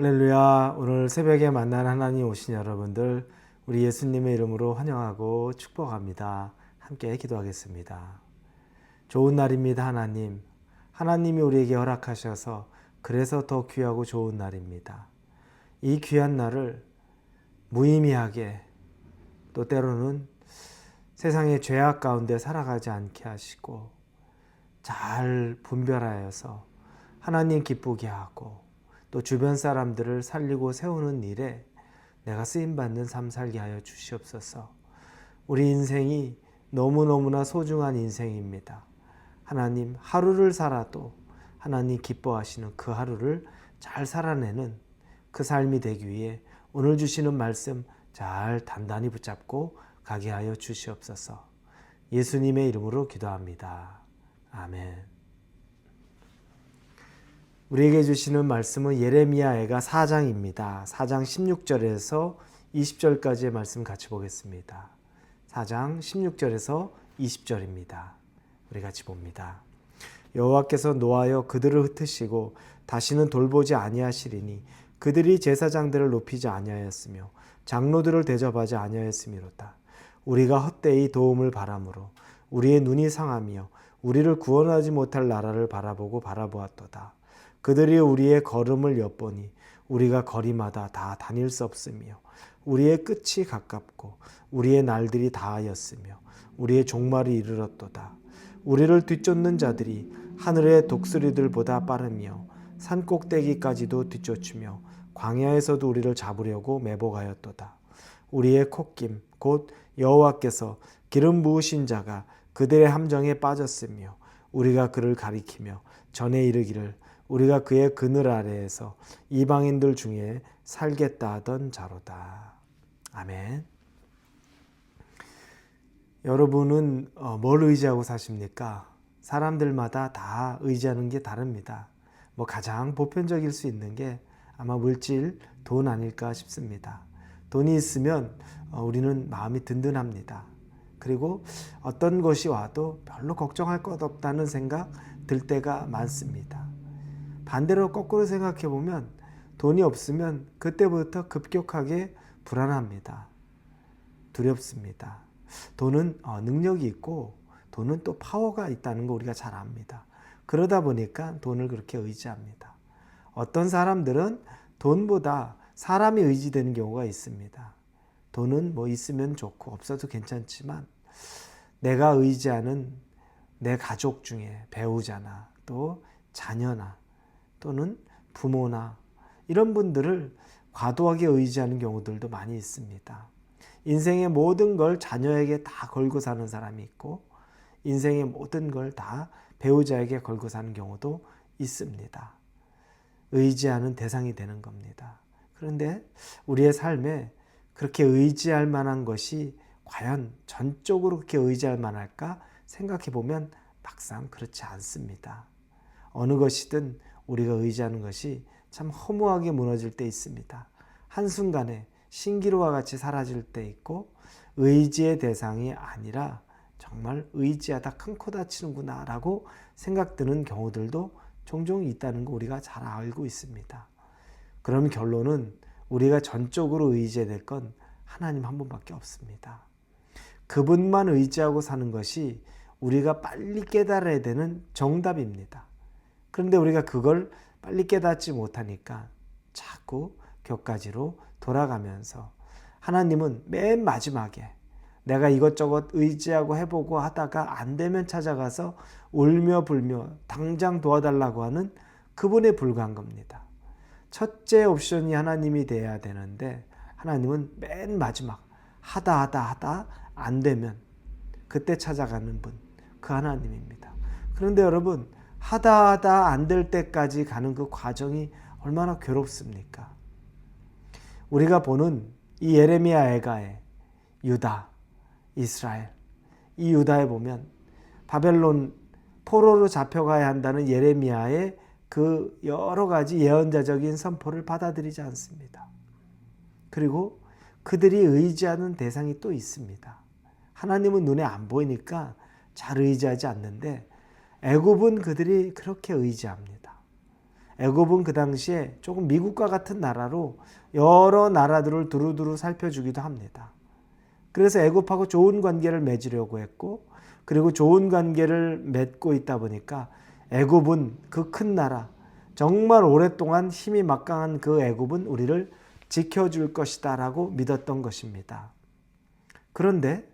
할렐루야. 오늘 새벽에 만난 하나님 오신 여러분들, 우리 예수님의 이름으로 환영하고 축복합니다. 함께 기도하겠습니다. 좋은 날입니다, 하나님. 하나님이 우리에게 허락하셔서 그래서 더 귀하고 좋은 날입니다. 이 귀한 날을 무의미하게 또 때로는 세상의 죄악 가운데 살아가지 않게 하시고 잘 분별하여서 하나님 기쁘게 하고 또 주변 사람들을 살리고 세우는 일에 내가 쓰임 받는 삶 살게 하여 주시옵소서. 우리 인생이 너무너무나 소중한 인생입니다. 하나님 하루를 살아도 하나님 기뻐하시는 그 하루를 잘 살아내는 그 삶이 되기 위해 오늘 주시는 말씀 잘 단단히 붙잡고 가게 하여 주시옵소서. 예수님의 이름으로 기도합니다. 아멘. 우리에게 주시는 말씀은 예레미야애가 4장입니다. 4장 16절에서 20절까지의 말씀 같이 보겠습니다. 4장 16절에서 20절입니다. 우리 같이 봅니다. 여호와께서 노하여 그들을 흩으시고 다시는 돌보지 아니하시리니 그들이 제사장들을 높이지 아니하였으며 장로들을 대접하지 아니하였음이로다. 우리가 헛되이 도움을 바람으로 우리의 눈이 상하며 우리를 구원하지 못할 나라를 바라보고 바라보았도다. 그들이 우리의 걸음을 엿보니 우리가 거리마다 다 다닐 수 없으며 우리의 끝이 가깝고 우리의 날들이 다하였으며 우리의 종말이 이르렀도다. 우리를 뒤쫓는 자들이 하늘의 독수리들보다 빠르며 산 꼭대기까지도 뒤쫓으며 광야에서도 우리를 잡으려고 매복하였도다. 우리의 콧김 곧 여호와께서 기름 부으신 자가 그들의 함정에 빠졌으며 우리가 그를 가리키며 전에 이르기를 우리가 그의 그늘 아래에서 이방인들 중에 살겠다 하던 자로다. 아멘. 여러분은 어, 뭘 의지하고 사십니까? 사람들마다 다 의지하는 게 다릅니다. 뭐 가장 보편적일 수 있는 게 아마 물질, 돈 아닐까 싶습니다. 돈이 있으면 어, 우리는 마음이 든든합니다. 그리고 어떤 것이 와도 별로 걱정할 것 없다는 생각 들 때가 많습니다. 반대로 거꾸로 생각해 보면 돈이 없으면 그때부터 급격하게 불안합니다. 두렵습니다. 돈은 어, 능력이 있고 돈은 또 파워가 있다는 거 우리가 잘 압니다. 그러다 보니까 돈을 그렇게 의지합니다. 어떤 사람들은 돈보다 사람이 의지되는 경우가 있습니다. 돈은 뭐 있으면 좋고 없어도 괜찮지만 내가 의지하는 내 가족 중에 배우자나 또 자녀나 또는 부모나 이런 분들을 과도하게 의지하는 경우들도 많이 있습니다. 인생의 모든 걸 자녀에게 다 걸고 사는 사람이 있고 인생의 모든 걸 다 배우자에게 걸고 사는 경우도 있습니다. 의지하는 대상이 되는 겁니다. 그런데 우리의 삶에 그렇게 의지할 만한 것이 과연 전적으로 그렇게 의지할 만할까 생각해 보면 막상 그렇지 않습니다. 어느 것이든 우리가 의지하는 것이 참 허무하게 무너질 때 있습니다. 한순간에 신기루와 같이 사라질 때 있고 의지의 대상이 아니라 정말 의지하다 큰 코 다치는구나 라고 생각드는 경우들도 종종 있다는 거 우리가 잘 알고 있습니다. 그럼 결론은 우리가 전적으로 의지해야 될 건 하나님 한 분밖에 없습니다. 그분만 의지하고 사는 것이 우리가 빨리 깨달아야 되는 정답입니다. 그런데 우리가 그걸 빨리 깨닫지 못하니까 자꾸 격가지로 돌아가면서 하나님은 맨 마지막에 내가 이것저것 의지하고 해보고 하다가 안 되면 찾아가서 울며 불며 당장 도와달라고 하는 그분에 불과한 겁니다. 첫째 옵션이 하나님이 돼야 되는데 하나님은 맨 마지막 하다 하다 하다 안 되면 그때 찾아가는 분, 그 하나님입니다. 그런데 여러분 하다 하다 안 될 때까지 가는 그 과정이 얼마나 괴롭습니까? 우리가 보는 이 예레미야 애가의 유다, 이스라엘 이 유다에 보면 바벨론 포로로 잡혀가야 한다는 예레미야의 그 여러 가지 예언자적인 선포를 받아들이지 않습니다. 그리고 그들이 의지하는 대상이 또 있습니다. 하나님은 눈에 안 보이니까 잘 의지하지 않는데 애굽은 그들이 그렇게 의지합니다. 애굽은 그 당시에 조금 미국과 같은 나라로 여러 나라들을 두루두루 살펴주기도 합니다. 그래서 애굽하고 좋은 관계를 맺으려고 했고 그리고 좋은 관계를 맺고 있다 보니까 애굽은 그 큰 나라 정말 오랫동안 힘이 막강한 그 애굽은 우리를 지켜줄 것이다라고 믿었던 것입니다. 그런데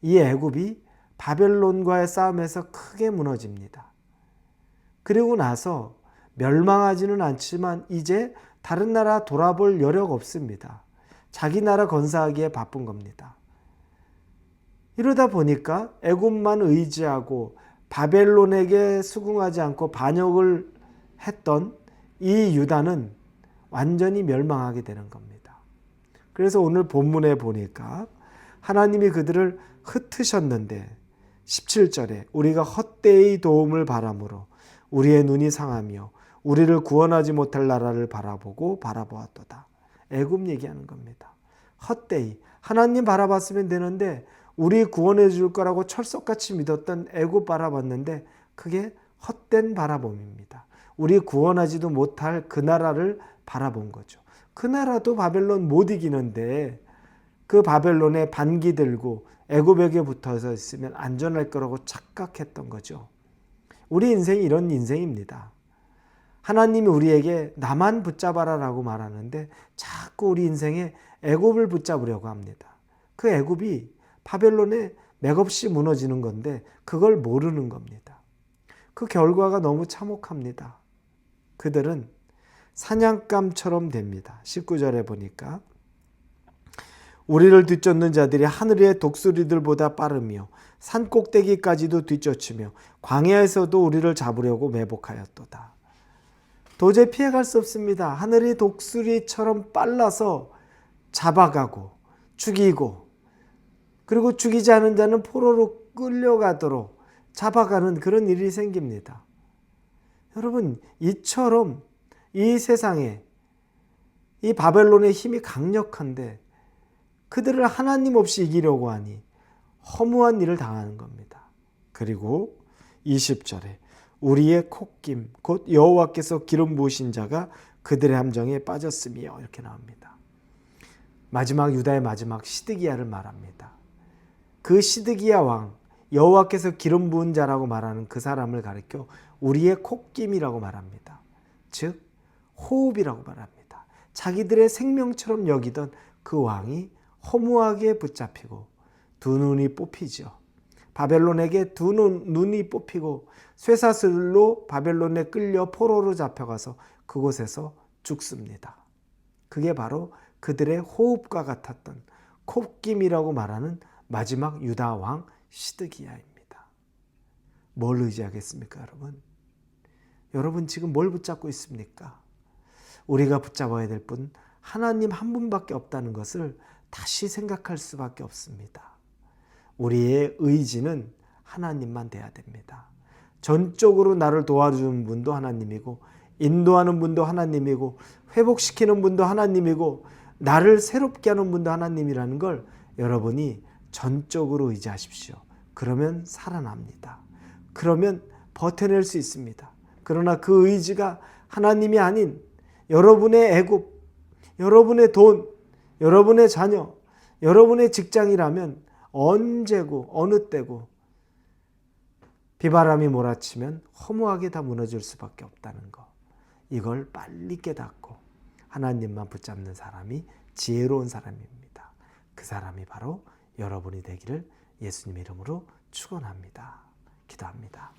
이 애굽이 바벨론과의 싸움에서 크게 무너집니다. 그리고 나서 멸망하지는 않지만 이제 다른 나라 돌아볼 여력 없습니다. 자기 나라 건사하기에 바쁜 겁니다. 이러다 보니까 애굽만 의지하고 바벨론에게 수긍하지 않고 반역을 했던 이 유다는 완전히 멸망하게 되는 겁니다. 그래서 오늘 본문에 보니까 하나님이 그들을 흩으셨는데 17절에 우리가 헛되이 도움을 바람으로 우리의 눈이 상하며 우리를 구원하지 못할 나라를 바라보고 바라보았도다. 애굽 얘기하는 겁니다. 헛되이 하나님 바라봤으면 되는데 우리 구원해 줄 거라고 철석같이 믿었던 애굽 바라봤는데 그게 헛된 바라봄입니다. 우리 구원하지도 못할 그 나라를 바라본 거죠. 그 나라도 바벨론 못 이기는데 그 바벨론에 반기 들고 애굽에게 붙어서 있으면 안전할 거라고 착각했던 거죠. 우리 인생이 이런 인생입니다. 하나님이 우리에게 나만 붙잡아라라고 말하는데 자꾸 우리 인생에 애굽을 붙잡으려고 합니다. 그 애굽이 바벨론에 맥없이 무너지는 건데 그걸 모르는 겁니다. 그 결과가 너무 참혹합니다. 그들은 사냥감처럼 됩니다. 19절에 보니까 우리를 뒤쫓는 자들이 하늘의 독수리들보다 빠르며 산 꼭대기까지도 뒤쫓으며 광야에서도 우리를 잡으려고 매복하였도다. 도저히 피해갈 수 없습니다. 하늘이 독수리처럼 빨라서 잡아가고 죽이고 그리고 죽이지 않은 자는 포로로 끌려가도록 잡아가는 그런 일이 생깁니다. 여러분, 이처럼 이 세상에 이 바벨론의 힘이 강력한데 그들을 하나님 없이 이기려고 하니 허무한 일을 당하는 겁니다. 그리고 20절에 우리의 콧김 곧 여호와께서 기름 부으신 자가 그들의 함정에 빠졌으며 이렇게 나옵니다. 마지막 유다의 마지막 시드기야를 말합니다. 그 시드기야 왕 여호와께서 기름 부은 자라고 말하는 그 사람을 가리켜 우리의 콧김이라고 말합니다. 즉 호흡이라고 말합니다. 자기들의 생명처럼 여기던 그 왕이 허무하게 붙잡히고 두 눈이 뽑히죠. 바벨론에게 두 눈, 눈이 뽑히고 쇠사슬로 바벨론에 끌려 포로로 잡혀가서 그곳에서 죽습니다. 그게 바로 그들의 호흡과 같았던 콧김이라고 말하는 마지막 유다 왕 시드기야입니다. 뭘 의지하겠습니까, 여러분? 여러분 지금 뭘 붙잡고 있습니까? 우리가 붙잡아야 될 분 하나님 한 분밖에 없다는 것을 다시 생각할 수밖에 없습니다. 우리의 의지는 하나님만 돼야 됩니다. 전적으로 나를 도와주는 분도 하나님이고 인도하는 분도 하나님이고 회복시키는 분도 하나님이고 나를 새롭게 하는 분도 하나님이라는 걸 여러분이 전적으로 의지하십시오. 그러면 살아납니다. 그러면 버텨낼 수 있습니다. 그러나 그 의지가 하나님이 아닌 여러분의 애굽, 여러분의 돈, 여러분의 자녀, 여러분의 직장이라면 언제고 어느 때고 비바람이 몰아치면 허무하게 다 무너질 수밖에 없다는 거. 이걸 빨리 깨닫고 하나님만 붙잡는 사람이 지혜로운 사람입니다. 그 사람이 바로 여러분이 되기를 예수님 이름으로 축원합니다. 기도합니다.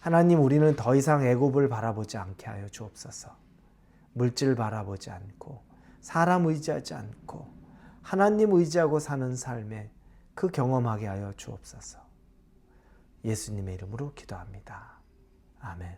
하나님 우리는 더 이상 애굽을 바라보지 않게 하여 주옵소서. 물질 바라보지 않고 사람 의지하지 않고 하나님 의지하고 사는 삶에 그 경험하게 하여 주옵소서. 예수님의 이름으로 기도합니다. 아멘.